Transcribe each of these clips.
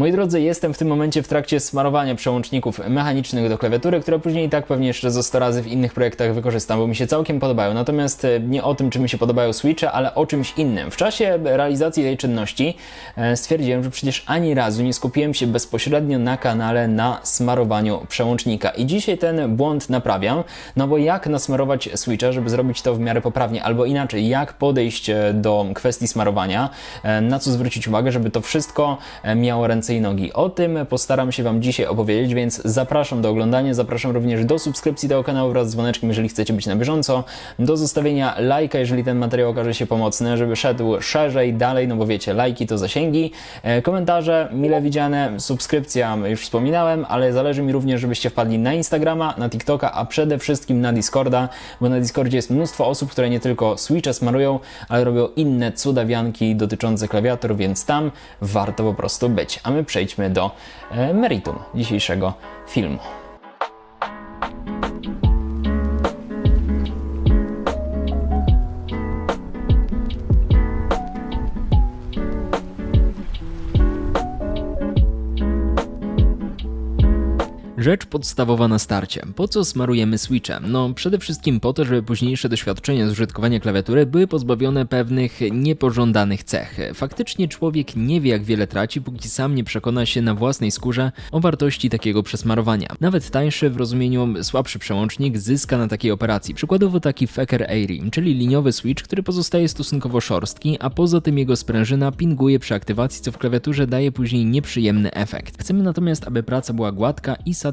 Moi drodzy, jestem w tym momencie w trakcie smarowania przełączników mechanicznych do klawiatury, które później i tak pewnie jeszcze ze 100 razy w innych projektach wykorzystam, bo mi się całkiem podobają. Natomiast e, nie o tym, czy mi się podobają switche, ale o czymś innym. W czasie realizacji tej czynności e, stwierdziłem, że przecież ani razu nie skupiłem się bezpośrednio na kanale na smarowaniu przełącznika. I dzisiaj ten błąd naprawiam, no bo jak nasmarować switcha, żeby zrobić to w miarę poprawnie, albo inaczej, jak podejść e, do kwestii smarowania, na co zwrócić uwagę, żeby to wszystko miało ręce i nogi. O tym postaram się Wam dzisiaj opowiedzieć, więc zapraszam do oglądania, zapraszam również do subskrypcji tego kanału wraz z dzwoneczkiem, jeżeli chcecie być na bieżąco, do zostawienia lajka, jeżeli ten materiał okaże się pomocny, żeby szedł szerzej, dalej, no bo wiecie, lajki to zasięgi, e, komentarze mile widziane, subskrypcja już wspominałem, ale zależy mi również, żebyście wpadli na Instagrama, na TikToka, a przede wszystkim na Discorda, bo na Discordzie jest mnóstwo osób, które nie tylko Switcha smarują, ale robią inne cudawianki dotyczące klawiatur, więc tam warto po prostu być. A my przejdźmy do e, meritum dzisiejszego filmu. Rzecz podstawowa na starcie. Po co smarujemy switchem? No, przede wszystkim po to, żeby późniejsze doświadczenia z użytkowania klawiatury były pozbawione pewnych niepożądanych cech. Faktycznie człowiek nie wie, jak wiele traci, póki sam nie przekona się na własnej skórze o wartości takiego przesmarowania. Nawet tańszy w rozumieniu słabszy przełącznik zyska na takiej operacji. Przykładowo taki Fecker Airy, czyli liniowy switch, który pozostaje stosunkowo szorstki, a poza tym jego sprężyna pinguje przy aktywacji, co w klawiaturze daje później nieprzyjemny efekt. Chcemy natomiast, aby praca była gładka i satysfakcjonująca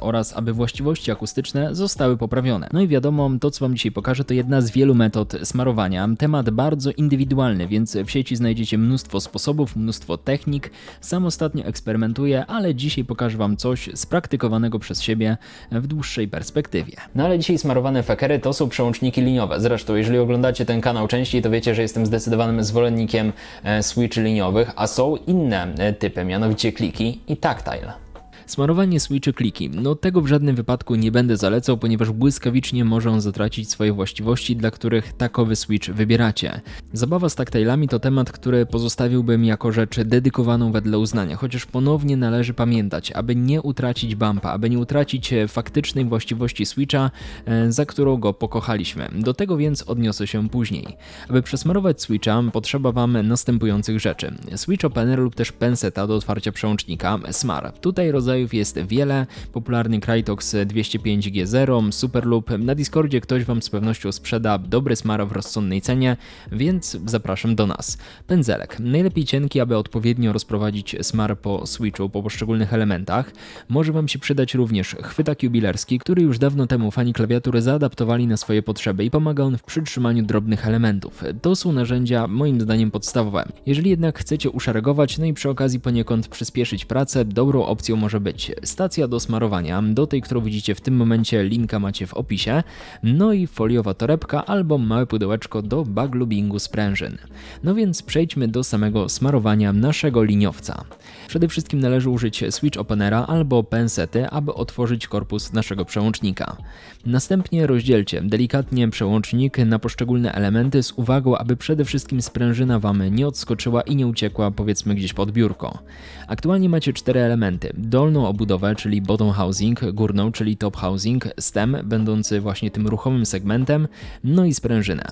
oraz aby właściwości akustyczne zostały poprawione. No i wiadomo, to co Wam dzisiaj pokażę to jedna z wielu metod smarowania. Temat bardzo indywidualny, więc w sieci znajdziecie mnóstwo sposobów, mnóstwo technik. Sam ostatnio eksperymentuję, ale dzisiaj pokażę Wam coś spraktykowanego przez siebie w dłuższej perspektywie. No ale dzisiaj smarowane fekery to są przełączniki liniowe. Zresztą, jeżeli oglądacie ten kanał częściej, to wiecie, że jestem zdecydowanym zwolennikiem e, switch liniowych, a są inne e, typy, mianowicie kliki i tactile. Smarowanie switchy kliki. No tego w żadnym wypadku nie będę zalecał, ponieważ błyskawicznie może on zatracić swoje właściwości, dla których takowy switch wybieracie. Zabawa z taktilami to temat, który pozostawiłbym jako rzecz dedykowaną wedle uznania, chociaż ponownie należy pamiętać, aby nie utracić bumpa, aby nie utracić e, faktycznej właściwości switcha, e, za którą go pokochaliśmy. Do tego więc odniosę się później. Aby przesmarować switcha potrzeba Wam następujących rzeczy. Switch opener lub też penseta do otwarcia przełącznika Smar. Tutaj rodzaju rodzajów jest wiele. Popularny Crytox 205G0, Superloop. Na Discordzie ktoś Wam z pewnością sprzeda dobry smar w rozsądnej cenie, więc zapraszam do nas. Pędzelek. Najlepiej cienki, aby odpowiednio rozprowadzić smar po switchu, po poszczególnych elementach. Może Wam się przydać również chwytak jubilerski, który już dawno temu fani klawiatury zaadaptowali na swoje potrzeby i pomaga on w przytrzymaniu drobnych elementów. To są narzędzia moim zdaniem podstawowe. Jeżeli jednak chcecie uszeregować, no i przy okazji poniekąd przyspieszyć pracę, dobrą opcją może być stacja do smarowania, do tej, którą widzicie w tym momencie, linka macie w opisie, no i foliowa torebka albo małe pudełeczko do baglubingu sprężyn. No więc przejdźmy do samego smarowania naszego liniowca. Przede wszystkim należy użyć switch openera albo pensety, aby otworzyć korpus naszego przełącznika. Następnie rozdzielcie delikatnie przełącznik na poszczególne elementy z uwagą, aby przede wszystkim sprężyna Wam nie odskoczyła i nie uciekła powiedzmy gdzieś pod biurko. Aktualnie macie cztery elementy. Obudowę, czyli bottom housing, górną, czyli top housing, stem, będący właśnie tym ruchomym segmentem, no i sprężynę.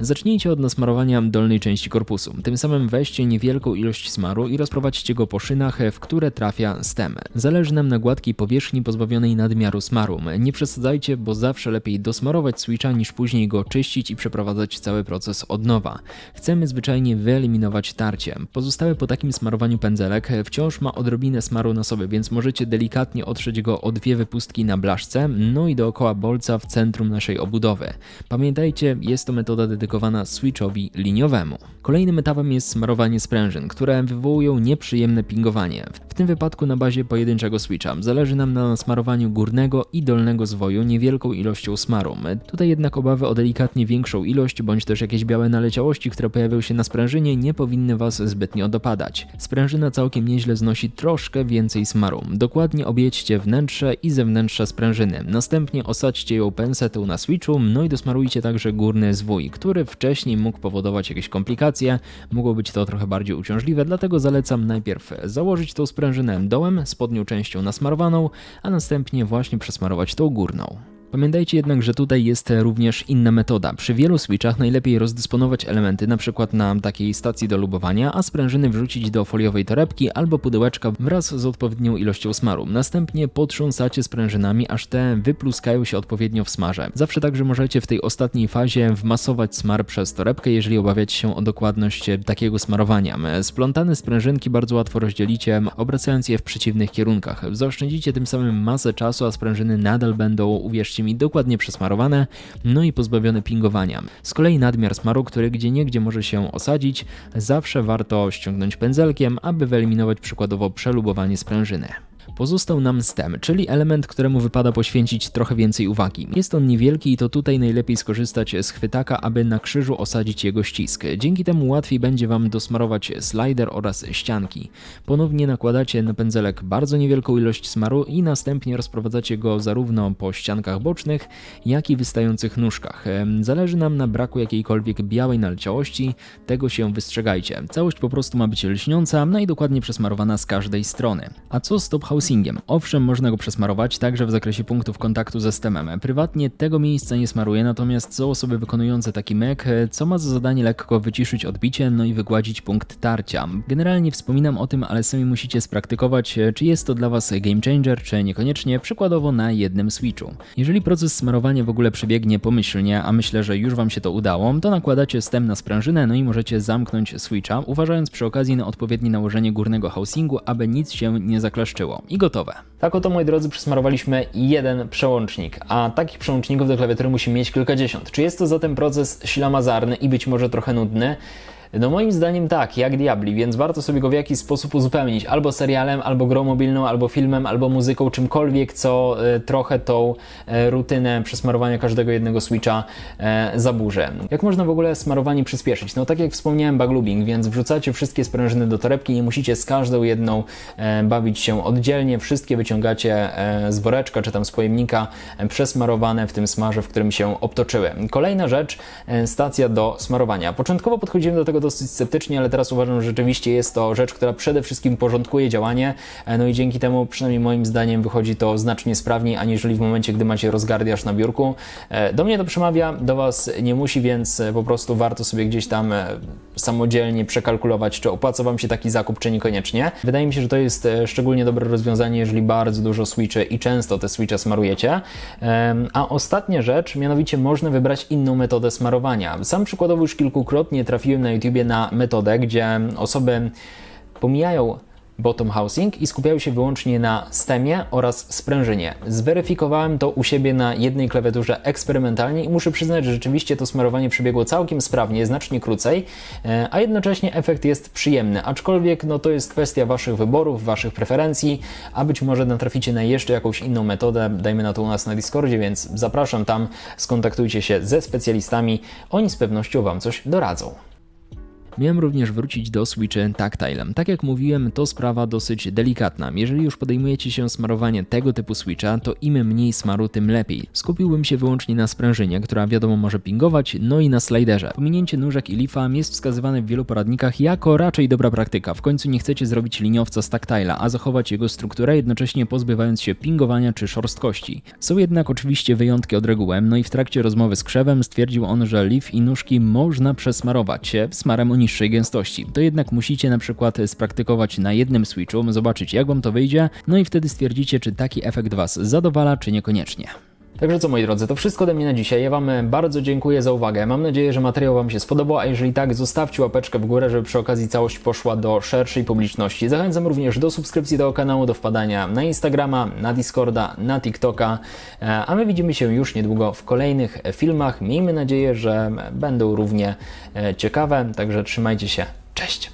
Zacznijcie od nasmarowania dolnej części korpusu. Tym samym weźcie niewielką ilość smaru i rozprowadźcie go po szynach, w które trafia stem. Zależy nam na gładkiej powierzchni pozbawionej nadmiaru smaru. Nie przesadzajcie, bo zawsze lepiej dosmarować switcha niż później go czyścić i przeprowadzać cały proces od nowa. Chcemy zwyczajnie wyeliminować tarcie. Pozostały po takim smarowaniu pędzelek wciąż ma odrobinę smaru na sobie, więc możecie delikatnie otrzeć go o dwie wypustki na blaszce, no i dookoła bolca w centrum naszej obudowy. Pamiętajcie, jest to metoda dedykowana switchowi liniowemu. Kolejnym etapem jest smarowanie sprężyn, które wywołują nieprzyjemne pingowanie. W tym wypadku na bazie pojedynczego switcha. Zależy nam na smarowaniu górnego i dolnego zwoju niewielką ilością smaru. Tutaj jednak obawy o delikatnie większą ilość, bądź też jakieś białe naleciałości, które pojawią się na sprężynie, nie powinny Was zbytnio dopadać. Sprężyna całkiem nieźle znosi troszkę więcej smaru. Dokładnie objedźcie wnętrze i zewnętrze sprężyny. Następnie osadźcie ją pensetą na switchu, no i dosmarujcie także górny zwój, który który wcześniej mógł powodować jakieś komplikacje, mogło być to trochę bardziej uciążliwe, dlatego zalecam najpierw założyć tą sprężynę dołem, spodnią częścią nasmarowaną, a następnie właśnie przesmarować tą górną. Pamiętajcie jednak, że tutaj jest również inna metoda. Przy wielu switchach najlepiej rozdysponować elementy np. na takiej stacji do lubowania, a sprężyny wrzucić do foliowej torebki albo pudełeczka wraz z odpowiednią ilością smaru. Następnie potrząsacie sprężynami, aż te wypluskają się odpowiednio w smarze. Zawsze także możecie w tej ostatniej fazie wmasować smar przez torebkę, jeżeli obawiacie się o dokładność takiego smarowania. Splątane sprężynki bardzo łatwo rozdzielicie, obracając je w przeciwnych kierunkach. Zaoszczędzicie tym samym masę czasu, a sprężyny nadal będą, uwierzcie mi, dokładnie przesmarowane, no i pozbawione pingowania. Z kolei nadmiar smaru, który gdzie niegdzie może się osadzić, zawsze warto ściągnąć pędzelkiem, aby wyeliminować przykładowo przelubowanie sprężyny. Pozostał nam stem, czyli element, któremu wypada poświęcić trochę więcej uwagi. Jest on niewielki i to tutaj najlepiej skorzystać z chwytaka, aby na krzyżu osadzić jego ścisk. Dzięki temu łatwiej będzie Wam dosmarować slider oraz ścianki. Ponownie nakładacie na pędzelek bardzo niewielką ilość smaru i następnie rozprowadzacie go zarówno po ściankach bocznych, jak i wystających nóżkach. Zależy nam na braku jakiejkolwiek białej naleciałości, tego się wystrzegajcie. Całość po prostu ma być lśniąca, no i dokładnie przesmarowana z każdej strony. A co z top housingiem. Owszem, można go przesmarować także w zakresie punktów kontaktu ze stemem. Prywatnie tego miejsca nie smaruję, natomiast są osoby wykonujące taki mek, co ma za zadanie lekko wyciszyć odbicie, no i wygładzić punkt tarcia. Generalnie wspominam o tym, ale sami musicie spraktykować, czy jest to dla Was game changer, czy niekoniecznie, przykładowo na jednym switchu. Jeżeli proces smarowania w ogóle przebiegnie pomyślnie, a myślę, że już Wam się to udało, to nakładacie stem na sprężynę, no i możecie zamknąć switcha, uważając przy okazji na odpowiednie nałożenie górnego housingu, aby nic się nie zaklaszczyło i gotowe. Tak oto, moi drodzy, przesmarowaliśmy jeden przełącznik, a takich przełączników do klawiatury musimy mieć kilkadziesiąt. Czy jest to zatem proces ślamazarny i być może trochę nudny? No moim zdaniem tak, jak diabli, więc warto sobie go w jakiś sposób uzupełnić, albo serialem, albo grą mobilną, albo filmem, albo muzyką, czymkolwiek, co y, trochę tą y, rutynę przesmarowania każdego jednego switcha y, zaburzy. Jak można w ogóle smarowanie przyspieszyć? No tak jak wspomniałem, baglubing, więc wrzucacie wszystkie sprężyny do torebki, nie musicie z każdą jedną bawić się oddzielnie, wszystkie wyciągacie z woreczka czy tam z pojemnika przesmarowane w tym smarze, w którym się obtoczyły. Kolejna rzecz, stacja do smarowania. Początkowo podchodziłem do tego dosyć sceptycznie, ale teraz uważam, że rzeczywiście jest to rzecz, która przede wszystkim porządkuje działanie, e, no i dzięki temu, przynajmniej moim zdaniem, wychodzi to znacznie sprawniej, aniżeli w momencie, gdy macie rozgardiasz na biurku. E, do mnie to przemawia, do Was nie musi, więc e, po prostu warto sobie gdzieś tam samodzielnie przekalkulować, czy opłaca Wam się taki zakup, czy niekoniecznie. Wydaje mi się, że to jest szczególnie dobre rozwiązanie, jeżeli bardzo dużo switchy i często te switche smarujecie. A ostatnia rzecz, mianowicie można wybrać inną metodę smarowania. Sam przykładowo już kilkukrotnie trafiłem na YouTube na metodę, gdzie osoby pomijają bottom housing i skupiają się wyłącznie na stemie oraz sprężynie. Zweryfikowałem to u siebie na jednej klawiaturze eksperymentalnie i muszę przyznać, że rzeczywiście to smarowanie przebiegło całkiem sprawnie, znacznie krócej, e, a jednocześnie efekt jest przyjemny, aczkolwiek no, to jest kwestia Waszych wyborów, Waszych preferencji, a być może natraficie na jeszcze jakąś inną metodę, dajmy na to u nas na Discordzie, więc zapraszam tam, skontaktujcie się ze specjalistami, oni z pewnością Wam coś doradzą. Miałem również wrócić do Switchy Tactile. Tak jak mówiłem, to sprawa dosyć delikatna. Jeżeli już podejmujecie się smarowania tego typu Switcha, to im mniej smaru, tym lepiej. Skupiłbym się wyłącznie na sprężynie, która wiadomo może pingować, no i na sliderze. Pominięcie nóżek i lifa jest wskazywane w wielu poradnikach jako raczej dobra praktyka. W końcu nie chcecie zrobić liniowca z Tactile'a, a zachować jego strukturę, jednocześnie pozbywając się pingowania czy szorstkości. Są jednak oczywiście wyjątki od reguły, no i w trakcie rozmowy z Krzewem stwierdził on, że lif i nóżki można przesmarować smarem o niższej gęstości. To jednak musicie na przykład spraktykować na jednym switchu, zobaczyć jak Wam to wyjdzie, no i wtedy stwierdzicie, czy taki efekt Was zadowala, czy niekoniecznie. Także co moi drodzy, to wszystko ode mnie na dzisiaj. Ja Wam bardzo dziękuję za uwagę. Mam nadzieję, że materiał Wam się spodobał, a jeżeli tak, zostawcie łapeczkę w górę, żeby przy okazji całość poszła do szerszej publiczności. Zachęcam również do subskrypcji tego kanału, do wpadania na Instagrama, na Discorda, na TikToka, e, a my widzimy się już niedługo w kolejnych filmach. Miejmy nadzieję, że będą równie e, ciekawe, także trzymajcie się. Cześć!